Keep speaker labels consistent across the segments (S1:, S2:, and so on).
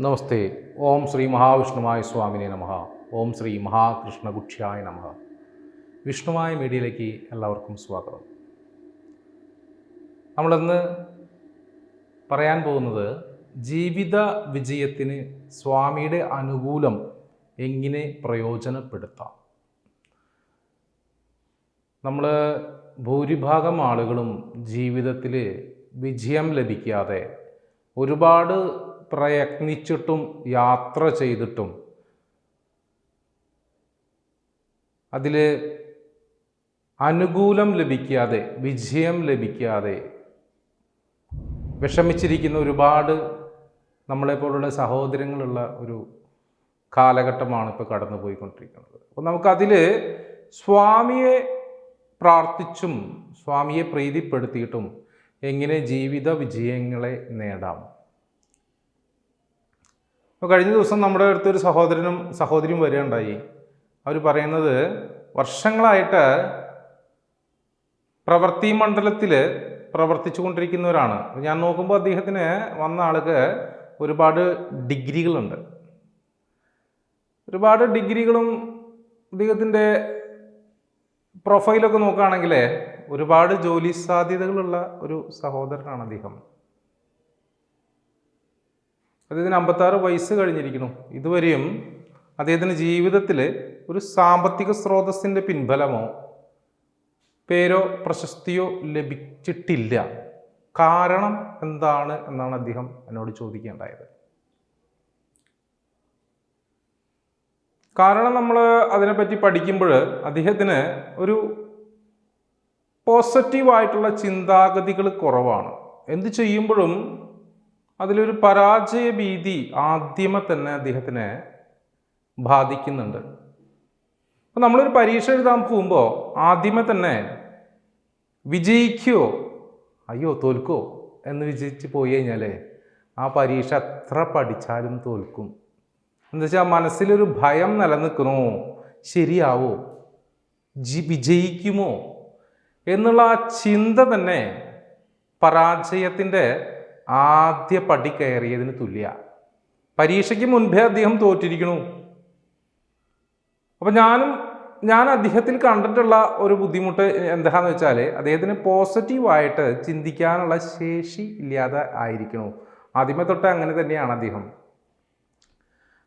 S1: നമസ്തേ ഓം ശ്രീ മഹാവിഷ്ണുമായ സ്വാമിനെ നമ. ഓം ശ്രീ മഹാകൃഷ്ണഗുക്ഷ്യായ നമ. വിഷ്ണുമായ മീഡിയയിലേക്ക് എല്ലാവർക്കും സ്വാഗതം. നമ്മളിന്ന് പറയാൻ പോകുന്നത് ജീവിത വിജയത്തിന് സ്വാമിയുടെ അനുകൂലം എങ്ങനെ പ്രയോജനപ്പെടുത്താം. നമ്മൾ ഭൂരിഭാഗം ആളുകളും ജീവിതത്തിൽ വിജയം ലഭിക്കാതെ ഒരുപാട് പ്രയത്നിച്ചിട്ടും യാത്ര ചെയ്തിട്ടും. അതിൽ അനുകൂലം ലഭിക്കാതെ വിജയം ലഭിക്കാതെ വിഷമിച്ചിരിക്കുന്ന ഒരുപാട് നമ്മളെപ്പോലുള്ള സഹോദരങ്ങളുള്ള ഒരു കാലഘട്ടമാണ് ഇപ്പോൾ കടന്നു പോയിക്കൊണ്ടിരിക്കുന്നത് അപ്പോൾ നമുക്കതിൽ സ്വാമിയെ പ്രാർത്ഥിച്ചും സ്വാമിയെ പ്രീതിപ്പെടുത്തിയിട്ടും എങ്ങനെ ജീവിത വിജയങ്ങളെ നേടാം? അപ്പോൾ കഴിഞ്ഞ ദിവസം നമ്മുടെ അടുത്തൊരു സഹോദരനും സഹോദരിയും വരികയുണ്ടായി. അവർ പറയുന്നത് വർഷങ്ങളായിട്ട് പ്രവൃത്തി മണ്ഡലത്തിൽ പ്രവർത്തിച്ചു കൊണ്ടിരിക്കുന്നവരാണ് ഞാൻ നോക്കുമ്പോൾ അദ്ദേഹത്തിന് വന്ന ആൾക്ക് ഒരുപാട് ഡിഗ്രികളുണ്ട്. ഒരുപാട് ഡിഗ്രികളും അദ്ദേഹത്തിന്റെ പ്രൊഫൈലൊക്കെ നോക്കുകയാണെങ്കിൽ ഒരുപാട് ജോലി സാധ്യതകളുള്ള ഒരു സഹോദരനാണ് അദ്ദേഹം. അദ്ദേഹത്തിന് അമ്പത്താറ് വയസ്സ് കഴിഞ്ഞിരിക്കുന്നു. ഇതുവരെയും അദ്ദേഹത്തിന്റെ ജീവിതത്തിൽ ഒരു സാമ്പത്തിക സ്രോതസ്സിന്റെ പിൻബലമോ പേരോ പ്രശസ്തിയോ ലഭിച്ചിട്ടില്ല. കാരണം എന്താണ് എന്നാണ് അദ്ദേഹം എന്നോട് ചോദിക്കേണ്ടായത്. കാരണം നമ്മൾ അതിനെപ്പറ്റി പഠിക്കുമ്പോൾ അദ്ദേഹത്തിന് ഒരു പോസിറ്റീവായിട്ടുള്ള ചിന്താഗതികൾ കുറവാണ്. എന്ത് ചെയ്യുമ്പോഴും അതിലൊരു പരാജയ ഭീതി ആദ്യമേ തന്നെ അദ്ദേഹത്തിനെ ബാധിക്കുന്നുണ്ട്. അപ്പം നമ്മളൊരു പരീക്ഷ എഴുതാൻ പോകുമ്പോൾ ആദ്യമേ തന്നെ വിജയിക്കുമോ അയ്യോ തോൽക്കോ എന്ന് വിജയിച്ച് പോയി കഴിഞ്ഞാൽ ആ പരീക്ഷ എത്ര പഠിച്ചാലും തോൽക്കും. എന്താ വെച്ചാൽ മനസ്സിലൊരു ഭയം നിലനിൽക്കണോ? ശരിയാവോ? ജി വിജയിക്കുമോ? എന്നുള്ള ആ ചിന്ത തന്നെ പരാജയത്തിന്റെ ആദ്യ പടി കയറിയതിന് തുല്യ. പരീക്ഷയ്ക്ക് മുൻപേ അദ്ദേഹം തോറ്റിരിക്കണു. അപ്പം ഞാനും ഞാൻ അദ്ദേഹത്തിൽ കണ്ടിട്ടുള്ള ഒരു ബുദ്ധിമുട്ട് എന്താണെന്ന് വെച്ചാൽ അദ്ദേഹത്തിന് പോസിറ്റീവായിട്ട് ചിന്തിക്കാനുള്ള ശേഷി ഇല്ലാതെ ആയിരിക്കണു. ആദ്യമേ തൊട്ട് അങ്ങനെ തന്നെയാണ് അദ്ദേഹം.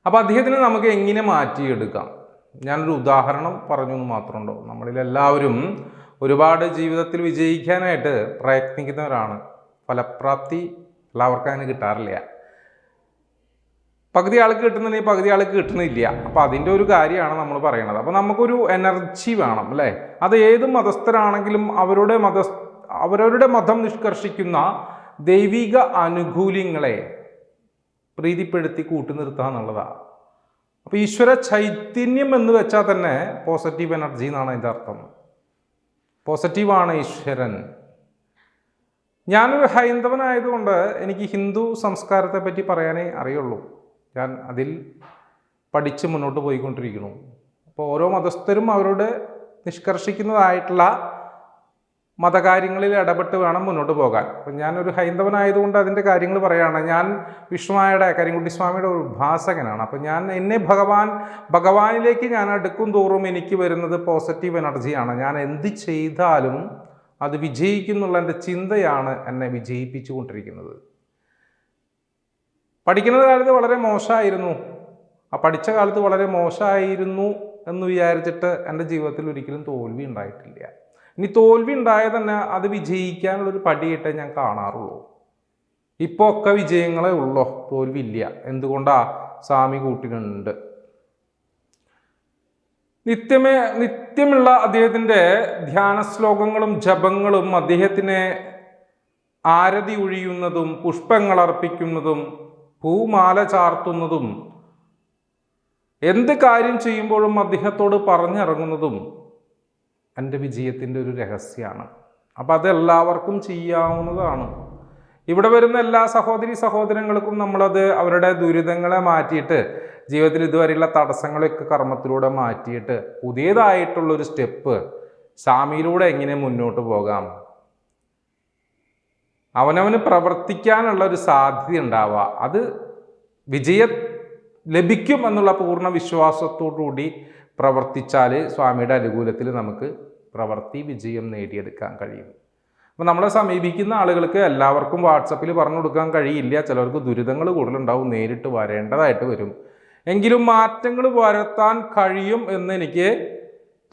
S1: അപ്പോൾ അദ്ദേഹത്തിന് നമുക്ക് എങ്ങനെ മാറ്റിയെടുക്കാം? ഞാനൊരു ഉദാഹരണം പറഞ്ഞു എന്ന് മാത്രമുണ്ടോ? നമ്മളിലെല്ലാവരും ഒരുപാട് ജീവിതത്തിൽ വിജയിക്കാനായിട്ട് പ്രയത്നിക്കുന്നവരാണ്. ഫലപ്രാപ്തി എല്ലാവർക്കും അങ്ങനെ കിട്ടാറില്ല. പകുതി ആൾക്ക് കിട്ടുന്നുണ്ടെങ്കിൽ പകുതി ആൾക്ക് കിട്ടുന്നില്ല. അപ്പം അതിന്റെ ഒരു കാര്യമാണ് നമ്മൾ പറയണത്. അപ്പം നമുക്കൊരു എനർജി വേണം അല്ലേ? അത് ഏത് മതസ്ഥരാണെങ്കിലും അവരുടെ മത അവരവരുടെ മതം നിഷ്കർഷിക്കുന്ന ദൈവിക ആനുകൂല്യങ്ങളെ പ്രീതിപ്പെടുത്തി കൂട്ടുനിർത്തുക എന്നുള്ളതാണ് അപ്പോൾ ഈശ്വര ചൈതന്യം എന്ന് വെച്ചാൽ തന്നെ പോസിറ്റീവ് എനർജി എന്നാണ് അതിന്റെ അർത്ഥം. പോസിറ്റീവാണ് ഈശ്വരൻ. ഞാനൊരു ഹൈന്ദവനായതുകൊണ്ട് എനിക്ക് ഹിന്ദു സംസ്കാരത്തെ പറ്റി പറയാനേ അറിയുള്ളൂ. ഞാൻ അതിൽ പഠിച്ച് മുന്നോട്ട് പോയിക്കൊണ്ടിരിക്കുന്നു. അപ്പോൾ ഓരോ മതസ്ഥരും അവരോട് നിഷ്കർഷിക്കുന്നതായിട്ടുള്ള മതകാര്യങ്ങളിൽ ഇടപെട്ട് വേണം മുന്നോട്ട് പോകാൻ. അപ്പം ഞാനൊരു ഹൈന്ദവനായതുകൊണ്ട് അതിന്റെ കാര്യങ്ങൾ പറയുകയാണ്. ഞാൻ വിഷ്ണുമായുടെ കരിങ്കുട്ടി സ്വാമിയുടെ ഒരു ഭാസകനാണ് അപ്പം ഞാൻ എന്നെ ഭഗവാൻ ഭഗവാനിലേക്ക് ഞാൻ അടുക്കും തോറും എനിക്ക് വരുന്നത് പോസിറ്റീവ് എനർജിയാണ് ഞാൻ എന്ത് ചെയ്താലും അത് വിജയിക്കുന്നുള്ള എന്റെ ചിന്തയാണ് എന്നെ വിജയിപ്പിച്ചു കൊണ്ടിരിക്കുന്നത് പഠിക്കുന്ന കാലത്ത് വളരെ മോശമായിരുന്നു. ആ പഠിച്ച കാലത്ത് വളരെ മോശമായിരുന്നു എന്ന് വിചാരിച്ചിട്ട് എന്റെ ജീവിതത്തിൽ ഒരിക്കലും തോൽവി ഉണ്ടായിട്ടില്ല. ഇനി തോൽവി ഉണ്ടായ തന്നെ അത് വിജയിക്കാനുള്ളൊരു പടിയിട്ടേ ഞാൻ കാണാറുള്ളൂ. ഇപ്പോൾ ഒക്കെ വിജയങ്ങളെ ഉള്ളോ. തോൽവി ഇല്ല എന്തുകൊണ്ടാ സ്വാമി കൂട്ടിനുണ്ട്? നിത്യമേ നിത്യമുള്ള അദ്ദേഹത്തിന്റെ ധ്യാന ശ്ലോകങ്ങളും ജപങ്ങളും അദ്ദേഹത്തിനെ ആരതി ഒഴിയുന്നതും പുഷ്പങ്ങൾ അർപ്പിക്കുന്നതും പൂമാല ചാർത്തുന്നതും എന്ത് കാര്യം ചെയ്യുമ്പോഴും അദ്ദേഹത്തോട് പറഞ്ഞിറങ്ങുന്നതും എന്റെ വിജയത്തിന്റെ ഒരു രഹസ്യമാണ്. അപ്പം അതെല്ലാവർക്കും ചെയ്യാവുന്നതാണ്. ഇവിടെ വരുന്ന എല്ലാ സഹോദരി സഹോദരങ്ങൾക്കും നമ്മളത് അവരുടെ ദുരിതങ്ങളെ മാറ്റിയിട്ട് ജീവിതത്തിൽ ഇതുവരെയുള്ള തടസ്സങ്ങളൊക്കെ കർമ്മത്തിലൂടെ മാറ്റിയിട്ട് പുതിയതായിട്ടുള്ളൊരു സ്റ്റെപ്പ് സ്വാമിയിലൂടെ എങ്ങനെ മുന്നോട്ട് പോകാം? അവനവന് പ്രവർത്തിക്കാനുള്ള ഒരു സാധ്യത ഉണ്ടാവുക. അത് വിജയ ലഭിക്കും എന്നുള്ള പൂർണ വിശ്വാസത്തോടുകൂടി പ്രവർത്തിച്ചാൽ സ്വാമിയുടെ അനുകൂലത്തിൽ നമുക്ക് പ്രവർത്തി വിജയം നേടിയെടുക്കാൻ കഴിയും. അപ്പോൾ നമ്മളെ സമീപിക്കുന്ന ആളുകൾക്ക് എല്ലാവർക്കും വാട്സപ്പിൽ പറഞ്ഞു കൊടുക്കാൻ കഴിയില്ല. ചിലർക്ക് ദുരിതങ്ങൾ കൂടുതലുണ്ടാവും. നേരിട്ട് വരേണ്ടതായിട്ട് വരും. എങ്കിലും മാറ്റങ്ങൾ വരുത്താൻ കഴിയും എന്ന് എനിക്ക്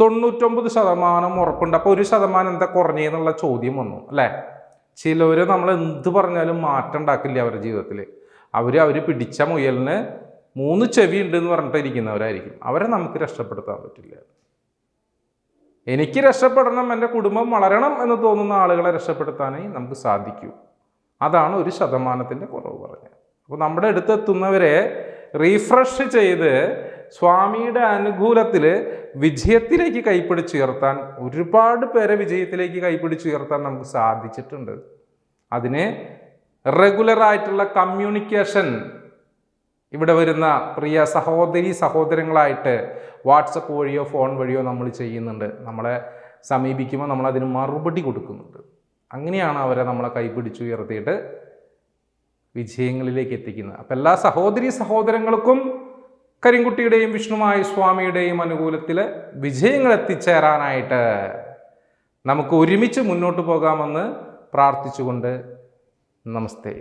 S1: തൊണ്ണൂറ്റൊമ്പത് ശതമാനം ഉറപ്പുണ്ട്. അപ്പോൾ ഒരു ശതമാനം എന്താ കുറഞ്ഞെന്നുള്ള ചോദ്യം വന്നു അല്ലേ? ചിലവർ നമ്മൾ എന്ത് പറഞ്ഞാലും മാറ്റം ഉണ്ടാക്കില്ല അവരുടെ ജീവിതത്തിൽ. അവർ അവർ പിടിച്ച മുയലിന് മൂന്ന് ചെവി ഉണ്ട് എന്ന് പറഞ്ഞിട്ട് ഇരിക്കുന്നവരായിരിക്കും അവരെ നമുക്ക് രക്ഷപ്പെടുത്താൻ പറ്റില്ല. എനിക്ക് രക്ഷപ്പെടണം എന്റെ കുടുംബം വളരണം എന്ന് തോന്നുന്ന ആളുകളെ രക്ഷപ്പെടുത്താനേ നമുക്ക് സാധിക്കൂ. അതാണ് ഒരു ശതമാനത്തിന്റെ കുറവ് പറഞ്ഞത്. അപ്പോൾ നമ്മുടെ അടുത്തെത്തുന്നവരെ റീഫ്രഷ് ചെയ്ത് സ്വാമിയുടെ അനുകൂലത്തിൽ വിജയത്തിലേക്ക് കൈപ്പിടിച്ചുയർത്താൻ ഒരുപാട് പേരെ വിജയത്തിലേക്ക് കൈപ്പിടിച്ചുയർത്താൻ നമുക്ക് സാധിച്ചിട്ടുണ്ട്. അതിന് റെഗുലറായിട്ടുള്ള കമ്മ്യൂണിക്കേഷൻ ഇവിടെ വരുന്ന പ്രിയ സഹോദരി സഹോദരങ്ങളായിട്ട് വാട്സപ്പ് വഴിയോ ഫോൺ വഴിയോ നമ്മൾ ചെയ്യുന്നുണ്ട്. നമ്മളെ സമീപിക്കുമ്പോൾ നമ്മൾ അതിന് മറുപടി കൊടുക്കുന്നുണ്ട്. അങ്ങനെയാണ് അവരെ നമ്മളെ കൈപിടിച്ചുയർത്തിയിട്ട് വിജയങ്ങളിലേക്ക് എത്തിക്കുന്നത്. അപ്പം എല്ലാ സഹോദരി സഹോദരങ്ങൾക്കും കരിങ്കുട്ടിയുടെയും വിഷ്ണുമായ സ്വാമിയുടെയും അനുകൂലത്തിൽ വിജയങ്ങൾ എത്തിച്ചേരാനായിട്ട് നമുക്ക് ഒരുമിച്ച് മുന്നോട്ട് പോകാമെന്ന് പ്രാർത്ഥിച്ചുകൊണ്ട് നമസ്തേ.